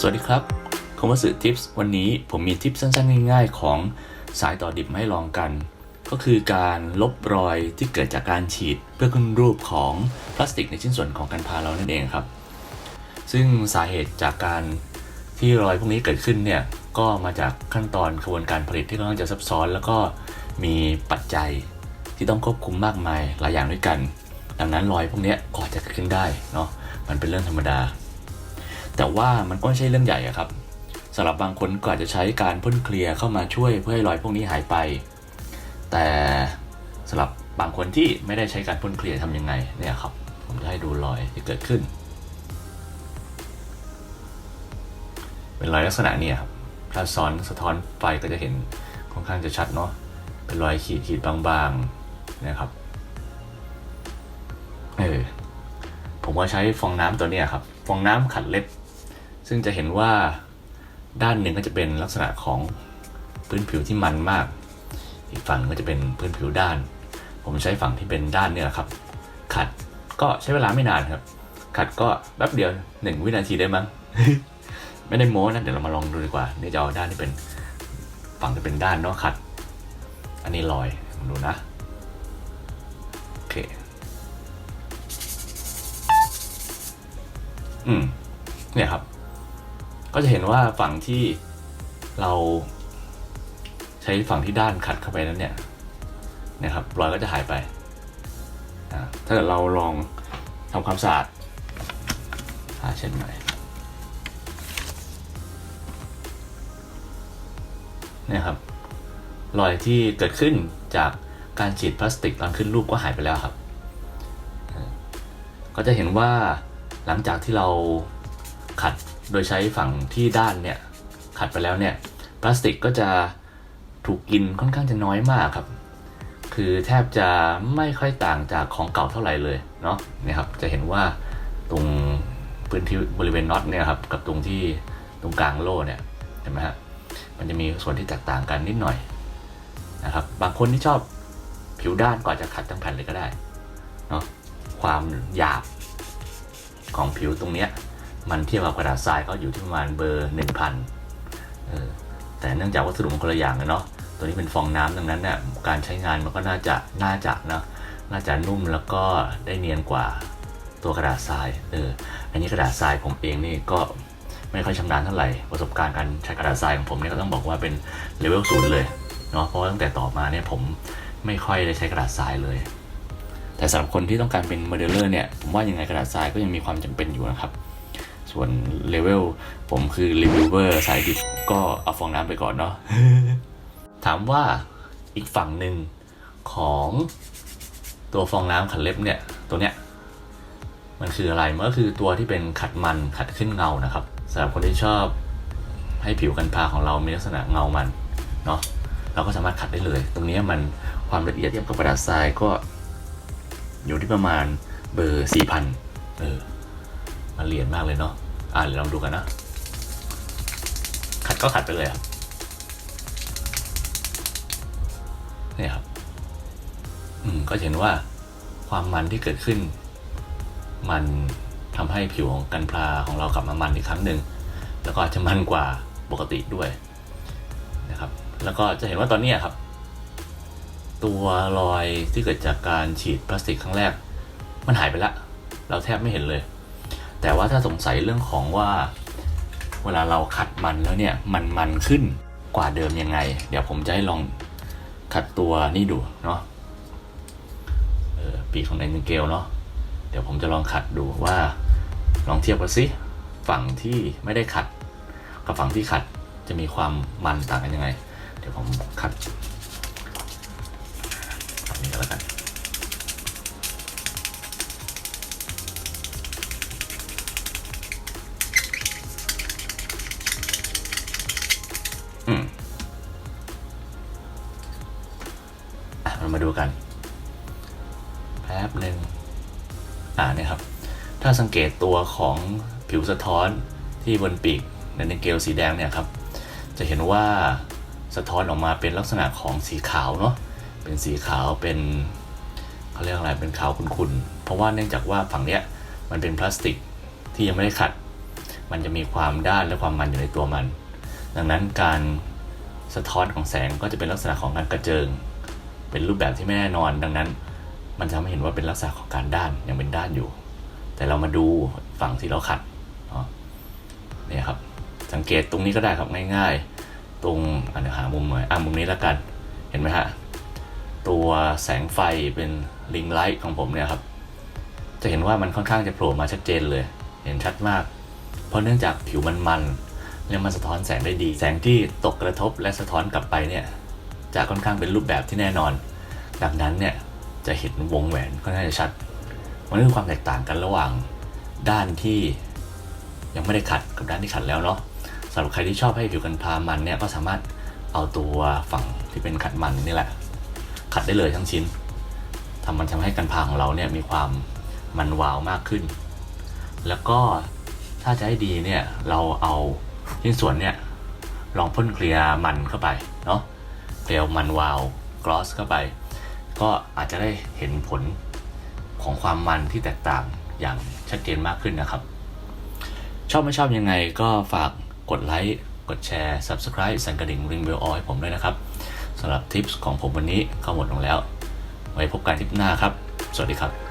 สวัสดีครับคมวัสึทิปส์วันนี้ผมมีทิปสั้นๆ ง่าย ๆ ของสายต่อดิบมาให้ลองกัน ก็คือการลบรอยที่เกิดจากการฉีดเพื่อขึ้นรูปของพลาสติกในชิ้นส่วนของการพาเรานั่นเองครับ ซึ่งสาเหตุจากการที่รอยพวกนี้เกิดขึ้นเนี่ยก็มาจากขั้นตอนกระบวนการผลิตที่ค่อนข้างจะซับซ้อน แล้วก็มีปัจจัยที่ต้องควบคุมมากมายหลายอย่างด้วยกัน ดังนั้นรอยพวกนี้ก็อจะเกิดขึ้นได้เนาะมันเป็นเรื่องธรรมดา แต่ว่ามันก็ไม่ใช่เรื่องใหญ่ครับสำหรับบางคนก็อาจจะใช้การพ่นเคลียร์เข้ามาช่วยเพื่อให้รอยพวกนี้หายไป แต่สำหรับบางคนที่ไม่ได้ใช้การพ่นเคลียร์ทำยังไงเนี่ยครับ ผมจะให้ดูรอยที่เกิดขึ้น เป็นรอยลักษณะเนี้ครับถ้าซ้อนสะท้อนไฟก็จะเห็นค่อนข้างจะชัดเนาะเป็นรอยขีดขีดบางๆนะครับเออผมก็ใช้ฟองน้ำตัวเนี้ยครับ ฟองน้ำขัดเล็บ ซึ่งจะเห็นว่าด้านหนึ่งก็จะเป็นลักษณะของพื้นผิวที่มันมาก อีกฝั่งก็จะเป็นพื้นผิวด้าน ผมใช้ฝั่งที่เป็นด้านเนี่ยครับ ขัดก็ใช้เวลาไม่นานครับ ขัดก็แป๊บเดียวหนึ่งวินาทีได้มั้ง ไม่ได้โม้นะ เดี๋ยวเรามาลองดูดีกว่า นี่จะเอาด้านที่เป็นฝั่งที่เป็นด้านเนาะขัด อันนี้ลอยมาดูนะ โอเค อืมเนี่ยครับ ก็จะเห็นว่าฝั่งที่เราใช้ฝั่งที่ด้านขัดเข้าไปนั้นเนี่ยนะครับรอยก็จะหายไป ถ้าเกิดเราลองทำความสะอาดผ้าเช็ดหน่อยนี่ครับรอยที่เกิดขึ้นจากการฉีดพลาสติกตอนขึ้นรูปก็หายไปแล้วครับ ก็จะเห็นว่าหลังจากที่เราขัด โดยใช้ฝั่งที่ด้านเนี่ยขัดไปแล้วเนี่ยพลาสติกก็จะถูกกินค่อนข้างจะน้อยมากครับ คือแทบจะไม่ค่อยต่างจากของเก่าเท่าไหร่เลยเนาะนี่ครับจะเห็นว่าตรงพื้นที่บริเวณน็อตเนี่ยครับกับตรงที่ตรงกลางโล่เนี่ยเห็นไหมฮะมันจะมีส่วนที่แตกต่างกันนิดหน่อยนะครับ บางคนที่ชอบผิวด้านก็อาจจะขัดทั้งแผ่นเลยก็ได้เนาะความหยาบของผิวตรงเนี้ย มันเทียบกับกระดาษทรายก็อยู่ที่ประมาณเบอร์หนึ่งพันแต่เนื่องจากวัสดุมันคนละอย่างกันเนาะตัวนี้เป็นฟองน้ำดังนั้นเนี่ยการใช้งานมันก็น่าจะน่าจะนะน่าจะนุ่มแล้วก็ได้เนียนกว่าตัวกระดาษทรายเอออันนี้กระดาษทรายผมเองนี่ก็ไม่ค่อยชำนาญเท่าไหร่ประสบการณ์การใช้กระดาษทรายของผมเนี่ยก็ต้องบอกว่าเป็นเลเวลศูนย์เลยเนาะเพราะว่าตั้งแต่ต่อมาเนี่ยผมไม่ค่อยได้ใช้กระดาษทรายเลยแต่สำหรับคนที่ต้องการเป็นโมเดลเลอร์เนี่ยผมว่ายังไงกระดาษทรายก็ยังมีความจำเป็นอยู่นะครับ ส่วนเลเวลผมคือรีวิวเวอร์สายดิบก็เอาฟองน้ำไปก่อนเนาะถามว่าอีกฝั่งหนึ่งของตัวฟองน้ำขัดเล็บเนี่ยตัวเนี้ยมันคืออะไรมันก็คือตัวที่เป็นขัดมันขัดขึ้นเงานะครับสำหรับคนที่ชอบให้ผิวกันพาของเรามีลักษณะเงามันเนาะเราก็สามารถขัดได้เลย ตรงนี้มันความละเอียดเทียบกับกระดาษทรายก็อยู่ที่ประมาณเบอร์สี่พันเออ มันละเอียดมากเลยเนาะ อ่าเดี๋ยวลองดูกันนะ ขัดก็ขัดไปเลยครับนี่ครับ อืมก็เห็นว่าความมันที่เกิดขึ้น มันทำให้ผิวของกันพลาของเรากลับมามันอีกครั้งหนึ่งแล้วก็จะมันกว่าปกติด้วยนะครับ แล้วก็จะเห็นว่าตอนนี้ครับ ตัวรอยที่เกิดจากการฉีดพลาสติกครั้งแรก มันหายไปละ เราแทบไม่เห็นเลย แต่ว่าถ้าสงสัยเรื่องของว่า เวลาเราขัดมันแล้วเนี่ยมันมันขึ้นกว่าเดิมยังไง เดี๋ยวผมจะให้ลองขัดตัวนี่ดูเนาะเออปีกของไนติงเกลเนาะเดี๋ยวผมจะลองขัดดูว่าลองเทียบกันสิฝั่งที่ไม่ได้ขัด กับฝั่งที่ขัดจะมีความมันต่างกันยังไง เดี๋ยวผมขัดฝั่งนี้ก็แล้วกัน มาดูกันแป๊บหนึ่งอ่านี่ครับ ถ้าสังเกตตัวของผิวสะท้อนที่บนปีกในนเกลสีแดงเนี่ยครับ จะเห็นว่าสะท้อนออกมาเป็นลักษณะของสีขาวเนาะเป็นสีขาวเป็นเขาเรียกอะไรเป็นขาวขุ่นๆเพราะว่าเนื่องจากว่าฝั่งเนี้ยมันเป็นพลาสติกที่ยังไม่ได้ขัด มันจะมีความด้านและความมันอยู่ในตัวมัน ดังนั้นการสะท้อนของแสงก็จะเป็นลักษณะของการกระเจิง เป็นรูปแบบที่ไม่แน่นอน ดังนั้น มันจะทำให้เห็นว่าเป็นลักษณะของการด้านยังเป็นด้านอยู่ แต่เรามาดูฝั่งที่เราขัดเนี่ยครับ สังเกตตรงนี้ก็ได้ครับง่าย ๆ ตรงอันเดี๋ยวหามุมหน่อยอะมุมนี้แล้วกัน เห็นไหมฮะตัวแสงไฟเป็นลิงไลท์ของผมเนี่ยครับ จะเห็นว่ามันค่อนข้างจะโผล่มาชัดเจนเลย เห็นชัดมาก เพราะเนื่องจากผิวมันมันๆแล้วมันสะท้อนแสงได้ดี แสงที่ตกกระทบและสะท้อนกลับไปเนี่ย จะค่อนข้างเป็นรูปแบบที่แน่นอน ดังนั้นเนี่ยจะเห็นวงแหวนค่อนข้างจะชัด มันคือความแตกต่างกันระหว่างด้านที่ยังไม่ได้ขัดกับด้านที่ขัดแล้วเนาะสำหรับใครที่ชอบให้ผิวกันพามันเนี่ยก็สามารถเอาตัวฝั่งที่เป็นขัดมันนี่แหละ ขัดได้เลยทั้งชิ้นทำมันทำให้กันพาของเราเนี่ยมีความมันวาวมากขึ้น แล้วก็ถ้าจะให้ดีเนี่ยเราเอาชิ้นส่วนเนี่ยลองพ่นเคลียร์มันเข้าไปเนาะ เคลียร์มันวาวกลอสเข้าไป ก็อาจจะได้เห็นผลของความมันที่แตกต่างอย่างชัดเจนมากขึ้นนะครับ ชอบไม่ชอบยังไงก็ฝากกดไลค์กดแชร์ Subscribe สั่นกระดิ่งริงเบลออยผมด้วยนะครับสำหรับทิปส์ของผมวันนี้ก็หมดลงแล้ว ไว้พบกันทริปหน้าครับ สวัสดีครับ